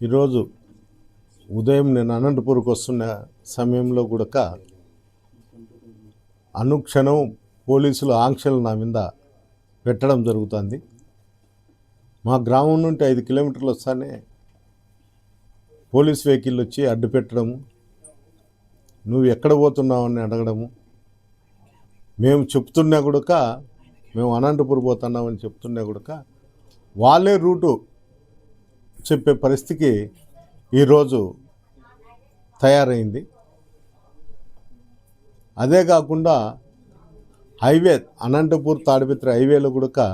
ఈరోజు ఉదయం నేను అనంతపూర్కి వస్తున్న సమయంలో కూడా అనుక్షణం పోలీసులు ఆంక్షలు నా మీద పెట్టడం జరుగుతుంది. మా గ్రామం నుండి ఐదు కిలోమీటర్లు వస్తానే పోలీస్ వెహికల్ వచ్చి అడ్డు పెట్టడము నువ్వు ఎక్కడ పోతున్నావు అని అడగడము. మేము చెప్తున్నా కూడా మేము అనంతపురం పోతున్నామని చెప్తున్నా కూడా వాళ్ళే రూటు చెప్పే పరిస్థితికి ఈరోజు తయారైంది. అదే కాకుండా హైవే అనంతపూర్ తాడిపత్రి హైవేలో కూడా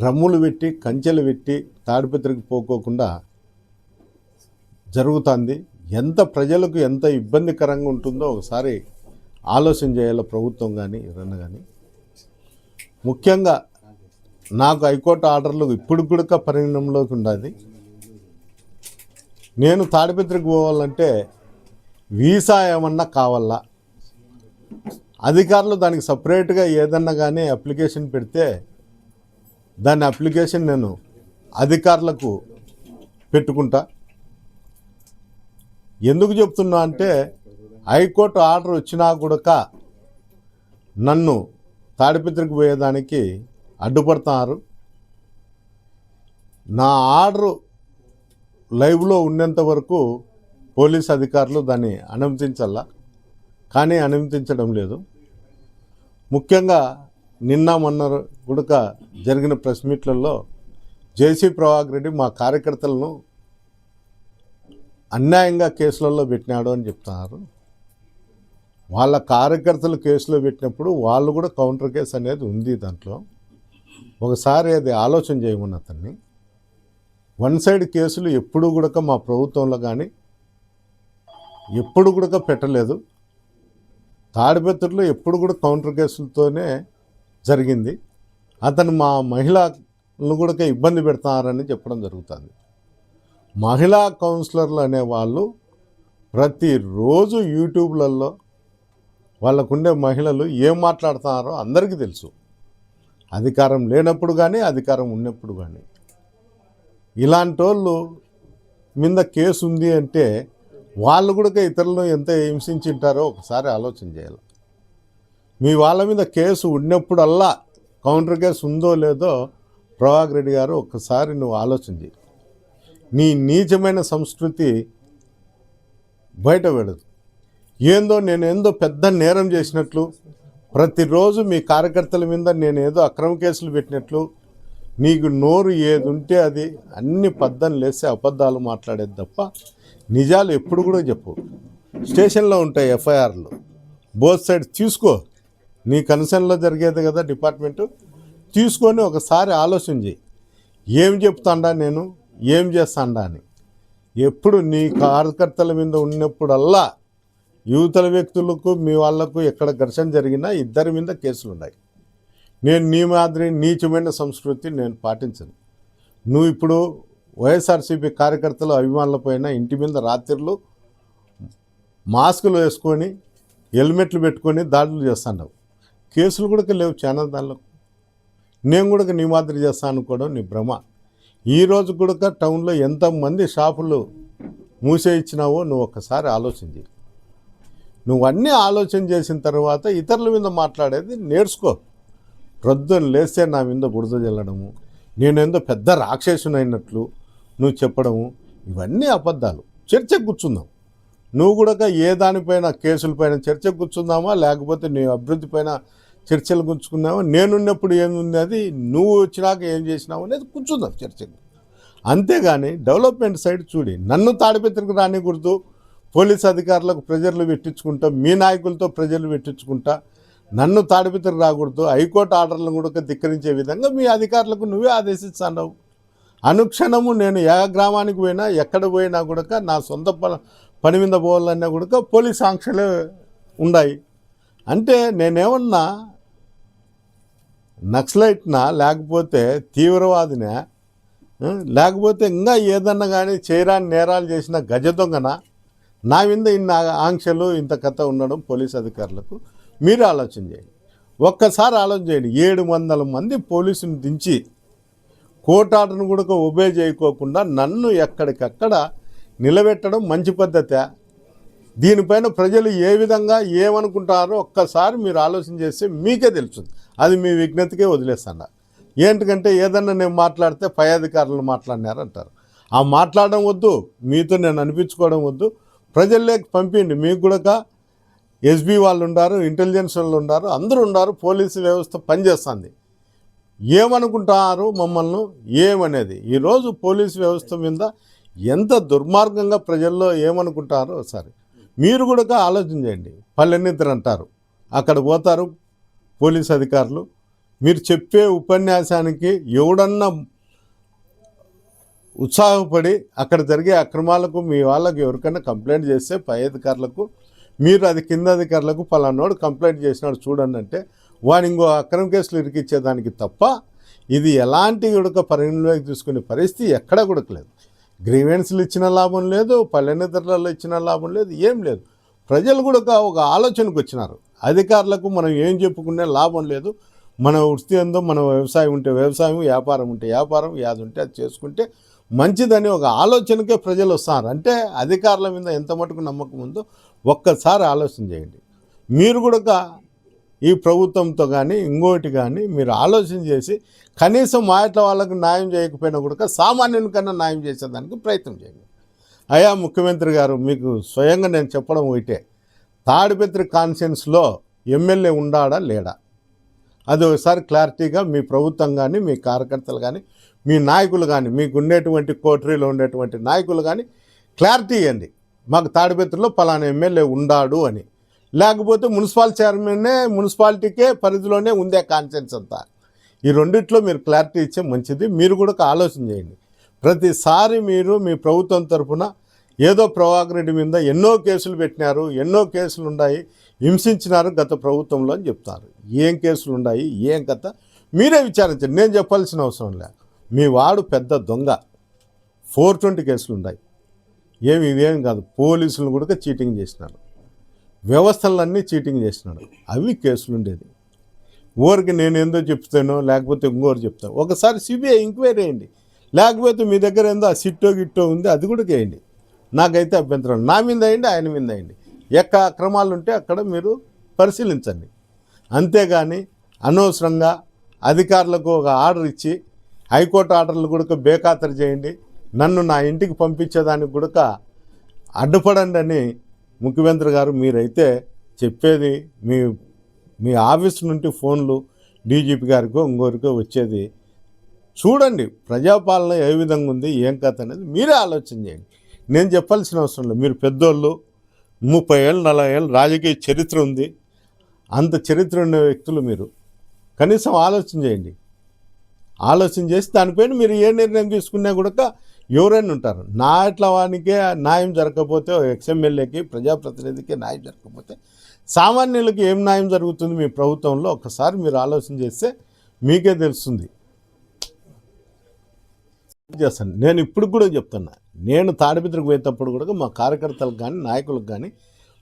డ్రమ్ములు పెట్టి కంచెలు పెట్టి తాడిపత్రికి పోకోకుండా జరుగుతుంది. ఎంత ప్రజలకు ఎంత ఇబ్బందికరంగా ఉంటుందో ఒకసారి ఆలోచన చేయాలి ప్రభుత్వం కానీ ఎవరన్నా కానీ ముఖ్యంగా నాకు హైకోర్టు ఆర్డర్లు ఇప్పుడు కూడా పరిగణంలోకి ఉండాలి. నేను తాడిపత్రికి పోవాలంటే వీసా ఏమన్నా కావాలా? అధికారులు దానికి సపరేట్గా ఏదన్నా కానీ అప్లికేషన్ పెడితే దాని అప్లికేషన్ నేను అధికారులకు పెట్టుకుంటా. ఎందుకు చెప్తున్నా అంటే హైకోర్టు ఆర్డర్ వచ్చినా కూడా నన్ను తాడిపత్రికి పోయేదానికి అడ్డుపడుతున్నారు నా ఆర్డరు లైవ్లో ఉన్నంత వరకు పోలీస్ అధికారులు దాన్ని అనుమతించాల కానీ అనుమతించడం లేదు. ముఖ్యంగా నిన్న మొన్న గుడక జరిగిన ప్రెస్ మీట్లలో జేసీ ప్రభాకర్ రెడ్డి మా కార్యకర్తలను అన్యాయంగా కేసులలో పెట్టినాడు అని చెప్తున్నారు. వాళ్ళ కార్యకర్తలు కేసులో పెట్టినప్పుడు వాళ్ళు కూడా కౌంటర్ కేసు అనేది ఉంది దాంట్లో. ఒకసారి అది ఆలోచన చేయమని అతన్ని. వన్ సైడ్ కేసులు ఎప్పుడు కూడా మా ప్రభుత్వంలో కానీ ఎప్పుడు కూడా పెట్టలేదు. తాడిపత్రిలో ఎప్పుడు కూడా కౌంటర్ కేసులతోనే జరిగింది. అతను మా మహిళలను కూడా ఇబ్బంది పెడతారని చెప్పడం జరుగుతుంది. మహిళా కౌన్సిలర్లు అనే వాళ్ళు ప్రతిరోజు యూట్యూబ్లలో వాళ్ళకుండే మహిళలు ఏం మాట్లాడుతున్నారో అందరికీ తెలుసు. అధికారం లేనప్పుడు కానీ అధికారం ఉన్నప్పుడు కానీ ఇలాంటి వాళ్ళు మీద కేసు ఉంది అంటే వాళ్ళు కూడా ఇతరులను ఎంత హింసించింటారో ఒకసారి ఆలోచన చేయాలి. మీ వాళ్ళ మీద కేసు ఉన్నప్పుడల్లా కౌంటర్ కేసు ఉందో లేదో ప్రభాకర్ రెడ్డి గారు ఒకసారి నువ్వు ఆలోచన చేయి నీ నీచమైన సంస్కృతి బయట పెడదు. ఏందో నేను ఏందో పెద్ద నేరం చేసినట్లు ప్రతిరోజు మీ కార్యకర్తల మీద నేను ఏదో అక్రమ కేసులు పెట్టినట్లు నీకు నోరు ఏది ఉంటే అది అన్ని పద్ధం లేస్తే అబద్ధాలు మాట్లాడేది తప్ప నిజాలు ఎప్పుడు కూడా చెప్పు స్టేషన్లో ఉంటాయి ఎఫ్ఐఆర్లు. బోత్ సైడ్ తీసుకో. నీ కన్సర్న్లో జరిగేది కదా డిపార్ట్మెంటు. తీసుకొని ఒకసారి ఆలోచన చేయి ఏం చెప్తాండా నేను? ఏం చేస్తాండా అని. ఎప్పుడు నీ కార్యకర్తల మీద ఉన్నప్పుడల్లా యువతల వ్యక్తులకు మీ వాళ్ళకు ఎక్కడ ఘర్షణ జరిగినా ఇద్దరి మీద కేసులు ఉన్నాయి నేను నీ మాదిరి నీచమైన సంస్కృతి నేను పాటించను. నువ్వు ఇప్పుడు వైఎస్ఆర్సీపీ కార్యకర్తలు అభిమానులపైన ఇంటి మీద రాత్రిలు మాస్కులు వేసుకొని హెల్మెట్లు పెట్టుకొని దాడులు చేస్తున్నావు కేసులు కూడా లేవు చాలా దానిలో నేను కూడా నీ మాదిరి చేస్తాను అనుకోవడం నీ భ్రమ. ఈరోజు కూడా టౌన్లో ఎంతమంది షాపులు మూసే ఇచ్చినావో నువ్వు ఒక్కసారి ఆలోచించి నువ్వు అన్నీ ఆలోచన చేసిన తర్వాత ఇతరుల మీద మాట్లాడేది నేర్చుకో. ప్రొద్దున లేస్తే నా మీద బురద చల్లడము నేనేందో పెద్ద రాక్షసునైనట్లు నువ్వు చెప్పడము ఇవన్నీ అబద్ధాలు. చర్చకు కూర్చుందాం. నువ్వు కూడా ఏ దానిపైన కేసులపైన చర్చకు కూర్చుందామా లేకపోతే నీ అభివృద్ధి పైన చర్చలు గుంచుకుందామా? నేనున్నప్పుడు ఏముంది అది? నువ్వు వచ్చినాక ఏం చేసినావు అనేది కూర్చుందాం చర్చకు. అంతేగాని డెవలప్మెంట్ సైడ్ చూడి నన్ను తాడిపెత్తరికి రానికూడదు. పోలీస్ అధికారులకు ప్రెజర్లు పెట్టించుకుంటా మీ నాయకులతో ప్రజలు పెట్టించుకుంటా నన్ను తాడిపితరు రాకూడదు హైకోర్టు ఆర్డర్లను కూడా ధిక్కరించే విధంగా మీ అధికారులకు నువ్వే ఆదేశిస్తున్నావు అనుక్షణము నేను ఏ గ్రామానికి పోయినా ఎక్కడ పోయినా కూడా నా సొంత పని మీద పోవాలన్నా కూడా పోలీస్ ఆంక్షలే ఉన్నాయి అంటే నేనేమన్నా నక్సలైట్నా లేకపోతే తీవ్రవాదినా లేకపోతే ఇంకా ఏదన్నా కానీ చేయరాని నేరాలు చేసిన గజ దొంగన నా మీద ఇన్ని ఆంక్షలు ఇంత కథ ఉండడం పోలీస్ అధికారులకు మీరు ఆలోచన చేయండి. ఒక్కసారి ఆలోచన చేయండి. ఏడు వందల మంది పోలీసుని దించి కోటాటను కూడా ఒబే చేయకోకుండా నన్ను ఎక్కడికక్కడ నిలబెట్టడం మంచి పద్ధతే. దీనిపైన ప్రజలు ఏ విధంగా ఏమనుకుంటారో ఒక్కసారి మీరు ఆలోచన చేస్తే మీకే తెలుస్తుంది. అది మీ విజ్ఞతకే వదిలేస్తాను. ఏంటంటే ఏదన్నా నేను మాట్లాడితే పై అధికారులు మాట్లాడినారంటారు. ఆ మాట్లాడడం వద్దు మీతో నేను అనిపించుకోవడం వద్దు. ప్రజల్లోకి పంపిండి మీకు కూడా ఎస్బీ వాళ్ళు ఉన్నారు ఇంటెలిజెన్స్ వాళ్ళు ఉన్నారు అందరూ ఉన్నారు పోలీసు వ్యవస్థ పనిచేస్తుంది. ఏమనుకుంటారు మమ్మల్ని? ఏమనేది? ఈరోజు పోలీసు వ్యవస్థ మీద ఎంత దుర్మార్గంగా ప్రజల్లో ఏమనుకుంటారో ఒకసారి మీరు కూడా ఆలోచన చేయండి. పల్లెనిద్ర అంటారు. అక్కడ పోతారు పోలీస్ అధికారులు. మీరు చెప్పే ఉపన్యాసానికి ఎవడన్నా ఉత్సాహపడి అక్కడ జరిగే అక్రమాలకు మీ వాళ్ళకు ఎవరికైనా కంప్లైంట్ చేస్తే పై అధికారులకు మీరు అది కింద అధికారులకు పలానోడు కంప్లైంట్ చేసినాడు చూడండి అంటే వాడు ఇంకో అక్రమ కేసులు ఇరికిచ్చేదానికి తప్ప ఇది ఎలాంటి ఉడక పరిగణలోకి తీసుకునే పరిస్థితి ఎక్కడా కూడా లేదు గ్రీవెన్స్లు ఇచ్చిన లాభం లేదు పల్లెనిద్రలలో ఇచ్చిన లాభం లేదు ఏం లేదు. ప్రజలు కూడా ఒక ఆలోచనకు వచ్చినారు. అధికారులకు మనం ఏం చెప్పుకునే లాభం లేదు. మన వృత్తి ఏందో మన వ్యవసాయం ఉంటే వ్యవసాయం వ్యాపారం ఉంటే వ్యాపారం యాది ఉంటే అది చేసుకుంటే మంచిదని ఒక ఆలోచనకే ప్రజలు వస్తారు. అంటే అధికారుల మీద ఎంత మటుకు నమ్మకం ఉందో ఒక్కసారి ఆలోచన చేయండి. మీరు కూడా ఈ ప్రభుత్వంతో కానీ ఇంకోటి కానీ మీరు ఆలోచన చేసి కనీసం మా ఇట్లా వాళ్ళకు న్యాయం చేయకపోయినా కూడా సామాన్యుని కన్నా న్యాయం చేసేదానికి ప్రయత్నం చేయండి. అయా ముఖ్యమంత్రి గారు మీకు స్వయంగా నేను చెప్పడం ఒకటే. తాడిపత్రి కాన్ఫరెన్స్లో ఎమ్మెల్యే ఉండాడా లేడా? అది ఒకసారి క్లారిటీగా మీ ప్రభుత్వం కానీ మీ కార్యకర్తలు కానీ మీ నాయకులు కానీ మీకు ఉండేటువంటి కోటరీలో ఉండేటువంటి నాయకులు కానీ క్లారిటీ ఇవ్వండి. మాకు తాడిపత్రిలో పలానా ఎమ్మెల్యే ఉండాడు అని. లేకపోతే మున్సిపల్ చైర్మన్నే మున్సిపాలిటీకే పరిధిలోనే ఉందే కాన్ఫరెన్స్ అంతా. ఈ రెండిట్లో మీరు క్లారిటీ ఇచ్చే మంచిది. మీరు కూడా ఒక ఆలోచన చేయండి. ప్రతిసారి మీరు మీ ప్రభుత్వం తరఫున ఏదో ప్రభాకర్ రెడ్డి మీద ఎన్నో కేసులు పెట్టినారు ఎన్నో కేసులు ఉన్నాయి హింసించినారు గత ప్రభుత్వంలో అని చెప్తారు. ఏం కేసులు ఉన్నాయి ఏం కథ? మీరే విచారించండి. నేను చెప్పాల్సిన అవసరం లే. మీ వాడు పెద్ద దొంగ. ఫోర్ ట్వంటీ కేసులు ఉన్నాయి. ఏమి ఇవేం కాదు. పోలీసులు కూడా చీటింగ్ చేసినారు. వ్యవస్థలన్నీ చీటింగ్ చేసినాడు అవి కేసులు ఉండేది. ఊరికి నేను ఏందో చెప్తానో లేకపోతే ఇంకోరు చెప్తాను ఒకసారి సిబిఐ ఎంక్వైరీ వేయండి లేకపోతే మీ దగ్గర ఏందో ఆ సిట్టో గిట్టో ఉంది అది కూడా చేయండి. నాకైతే అభ్యంతరం. నా మీద అయ్యండి ఆయన మీద అయ్యండి ఎక్కడ అక్రమాలు ఉంటే అక్కడ మీరు పరిశీలించండి. అంతేగాని అనవసరంగా అధికారులకు ఒక ఆర్డర్ ఇచ్చి హైకోర్టు ఆర్డర్లు కూడా బేఖాతరు చేయండి. నన్ను నా ఇంటికి పంపించేదానికి కూడా అడ్డుపడండి అని ముఖ్యమంత్రి గారు మీరైతే చెప్పేది మీ మీ ఆఫీస్ నుండి ఫోన్లు డీజీపీ గారికో ఇంకోరికో వచ్చేది. చూడండి ప్రజాపాలన ఏ విధంగా ఉంది ఏం కథ అనేది మీరే ఆలోచన చేయండి. నేను చెప్పాల్సిన అవసరం లేదు. మీరు పెద్దోళ్ళు ముప్పై ఏళ్ళు నలభై ఏళ్ళు రాజకీయ చరిత్ర ఉంది. అంత చరిత్ర ఉన్న వ్యక్తులు మీరు. కనీసం ఆలోచన చేయండి. ఆలోచన చేసి దానిపైన మీరు ఏ నిర్ణయం తీసుకున్నా కూడా ఎవరైనా ఉంటారు. నా ఇట్లా వానికే న్యాయం జరగకపోతే ఎక్స్ఎమ్మెల్యేకి ప్రజాప్రతినిధికి న్యాయం జరగకపోతే సామాన్యులకి ఏం న్యాయం జరుగుతుంది మీ ప్రభుత్వంలో? ఒకసారి మీరు ఆలోచన చేస్తే మీకే తెలుస్తుంది. చేస్తాను. నేను ఇప్పుడు కూడా చెప్తున్నా. నేను తాడిపిత్రకు పోయేటప్పుడు కూడా మా కార్యకర్తలకు కానీ నాయకులకు కానీ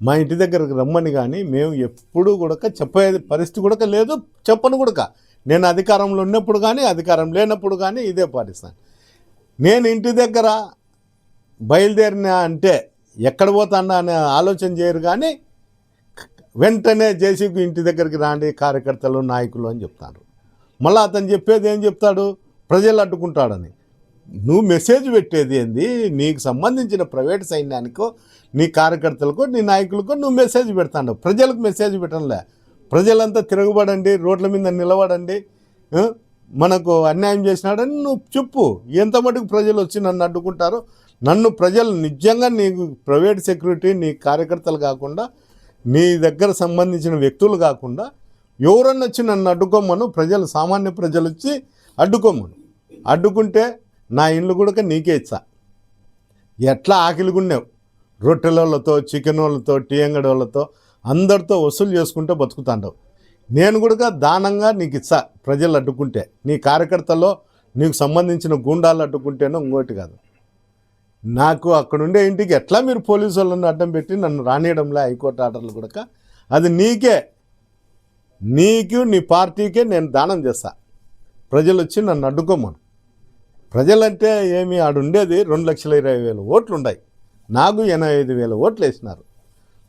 మా ఇంటి దగ్గరకు రమ్మని కానీ మేము ఎప్పుడూ కూడా చెప్పేది పరిస్థితి కూడా లేదు చెప్పను కూడా నేను అధికారంలో ఉన్నప్పుడు కానీ అధికారం లేనప్పుడు కానీ ఇదే పాటిస్తాను. నేను ఇంటి దగ్గర బయలుదేరిన అంటే ఎక్కడ పోతానా అనే ఆలోచన చేయరు కానీ వెంటనే జేసీకి ఇంటి దగ్గరికి రాండి కార్యకర్తలు నాయకులు అని చెప్తారు. మళ్ళీ అతను చెప్పేది ఏం చెప్తాడు? ప్రజలు అడ్డుకుంటాడని. నువ్వు మెసేజ్ పెట్టేది ఏంది? నీకు సంబంధించిన ప్రైవేట్ సైన్యానికో నీ కార్యకర్తలకో నీ నాయకులకో నువ్వు మెసేజ్ పెడతాడు ప్రజలకు మెసేజ్ పెట్టడంలే ప్రజలంతా తిరగబడండి రోడ్ల మీద నిలబడండి మనకు అన్యాయం చేసినాడని నువ్వు చెప్పు. ఎంత మటుకు ప్రజలు వచ్చి నన్ను అడ్డుకుంటారో నన్ను ప్రజలు నిజంగా నీకు ప్రైవేట్ సెక్యూరిటీ నీ కార్యకర్తలు కాకుండా నీ దగ్గర సంబంధించిన వ్యక్తులు కాకుండా ఎవరన్నా వచ్చి నన్ను అడ్డుకోమను ప్రజలు సామాన్య ప్రజలు వచ్చి అడ్డుకోమను. అడ్డుకుంటే నా ఇల్లు కూడా నీకే ఇచ్చా. ఎట్లా ఆకలిగున్నావు రొట్టెలతో చికెన్ వాళ్ళతో టీ అంగడోళ్ళతో అందరితో వసూలు చేసుకుంటూ బతుకుతాండవు. నేను కూడా దానంగా నీకు ఇచ్చా ప్రజలు అడ్డుకుంటే. నీ కార్యకర్తలో నీకు సంబంధించిన గూండాలు అడ్డుకుంటేనో ఇంకోటి కాదు. నాకు అక్కడుండే ఇంటికి ఎట్లా మీరు పోలీసు వాళ్ళని అడ్డం పెట్టి నన్ను రానియడంలే హైకోర్టు ఆర్డర్లు కూడా అది నీకే. నీకు నీ పార్టీకే నేను దానం చేస్తా. ప్రజలు వచ్చి నన్ను అడ్డుకోమను. ప్రజలంటే ఏమి ఆడుండేది రెండు లక్షల ఇరవై వేల ఓట్లు ఉన్నాయి నాకు ఎనభై ఐదు వేల ఓట్లు వేసినారు.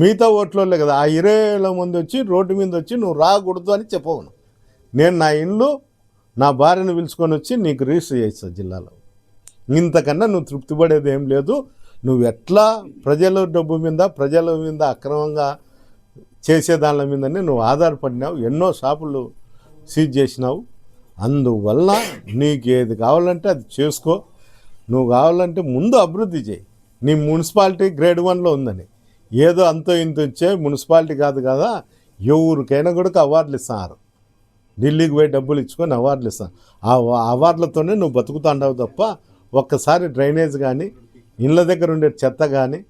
మిగతా ఓట్లు కదా ఆ ఇరవై వేల మంది వచ్చి రోడ్డు మీద వచ్చి నువ్వు రాకూడదు అని చెప్పవను. నేను నా ఇల్లు నా భార్యను పిలుచుకొని వచ్చి నీకు రిజిస్టర్ చేస్తా జిల్లాలో. ఇంతకన్నా నువ్వు తృప్తి పడేది ఏం లేదు. నువ్వు ఎట్లా ప్రజల డబ్బు మీద ప్రజల మీద అక్రమంగా చేసే దాని మీదనే నువ్వు ఆధారపడినావు. ఎన్నో షాపులు సీజ్ చేసినావు. అందువల్ల నీకు ఏది కావాలంటే అది చేసుకో. నువ్వు కావాలంటే ముందు అభివృద్ధి చేయి. నీ మున్సిపాలిటీ గ్రేడ్ వన్లో ఉందని. ఏదో అంతో ఇంత వచ్చే మున్సిపాలిటీ కాదు కదా ఎవరికైనా కూడా అవార్డులు ఇస్తున్నారు ఢిల్లీకి పోయి డబ్బులు ఇచ్చుకొని అవార్డులు ఇస్తాను ఆ అవార్డులతోనే నువ్వు బతుకుతాండవు తప్ప ఒక్కసారి డ్రైనేజ్ కానీ ఇళ్ళ దగ్గర ఉండే చెత్త కానీ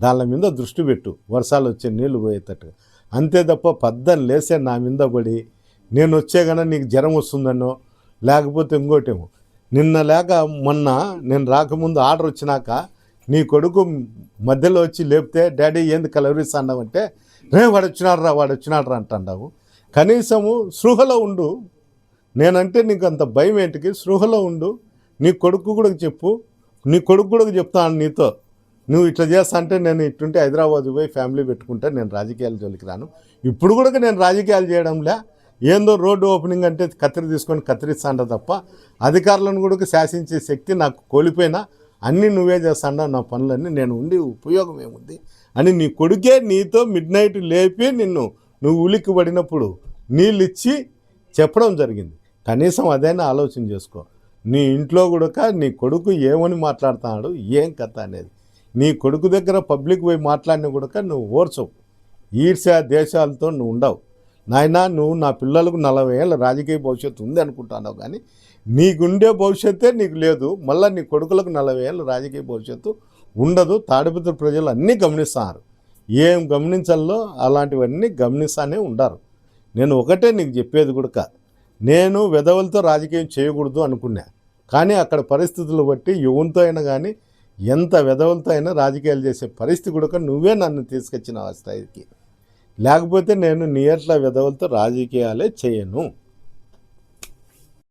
దాని మీద దృష్టి పెట్టు. వర్షాలు వచ్చే నీళ్ళు పోయేటట్టుగా. అంతే తప్ప పద్దలు లేసే నా మీద పడి నేను వచ్చే నీకు జ్వరం వస్తుందనో లేకపోతే ఇంకోటేమో. నిన్న లేక మొన్న నేను రాకముందు ఆర్డర్ వచ్చినాక నీ కొడుకు మధ్యలో వచ్చి లేపితే డాడీ ఏంది కలవరిస్తాండావంటే రే వాడు వచ్చినాడరా వాడు వచ్చినాడు రా అంటున్నావు కనీసము సృహలో ఉండు. నేనంటే నీకు అంత భయం ఏంటికి? సృహలో ఉండు. నీ కొడుకు కూడా చెప్పు. నీ కొడుకు కూడా చెప్తాను నీతో. నువ్వు ఇట్లా చేస్తా అంటే నేను ఇట్టుంటే హైదరాబాద్ పోయి ఫ్యామిలీ పెట్టుకుంటే నేను రాజకీయాల జోలికి రాను. ఇప్పుడు కూడా నేను రాజకీయాలు చేయడంలే. ఏందో రోడ్డు ఓపెనింగ్ అంటే కత్తిరి తీసుకొని కత్తిరిస్తాండ తప్ప అధికారులను కూడా శాసించే శక్తి నాకు కోల్పోయినా అన్నీ నువ్వే చేస్తాడా నా పనులన్నీ నేను ఉండి ఉపయోగం ఏముంది? అని నీ కొడుకే నీతో మిడ్ నైట్ లేపి నిన్ను నువ్వు ఉలిక్కి పడినప్పుడు నీళ్ళు ఇచ్చి చెప్పడం జరిగింది. కనీసం అదైనా ఆలోచన చేసుకో. నీ ఇంట్లో కూడా నీ కొడుకు ఏమని మాట్లాడుతున్నాడు ఏం కథ అనేది? నీ కొడుకు దగ్గర పబ్లిక్ పోయి మాట్లాడిన కూడా నువ్వు ఓర్చవు. ఈర్ష్యా దేశాలతో నువ్వు ఉండవు. నాయనా నువ్వు నా పిల్లలకు నలభై ఏళ్ళ రాజకీయ భవిష్యత్తు ఉంది అనుకుంటున్నావు కానీ నీకుండే భవిష్యత్తే నీకు లేదు. మళ్ళీ నీ కొడుకులకు నలభై ఏళ్ళ రాజకీయ భవిష్యత్తు ఉండదు. తాడిపత్రి ప్రజలు అన్నీ గమనిస్తున్నారు ఏం గమనించాలో అలాంటివన్నీ గమనిస్తానే ఉండారు. నేను ఒకటే నీకు చెప్పేది కూడా నేను విధవలతో రాజకీయం చేయకూడదు అనుకున్నా. కానీ అక్కడ పరిస్థితులు బట్టి యువంతో అయినా కానీ ఎంత విధవలతో అయినా రాజకీయాలు చేసే పరిస్థితి కూడా నువ్వే నన్ను తీసుకొచ్చిన ఆ స్థాయికి. లేకపోతే నేను నీ ఎట్లా రాజకీయాలే చేయను.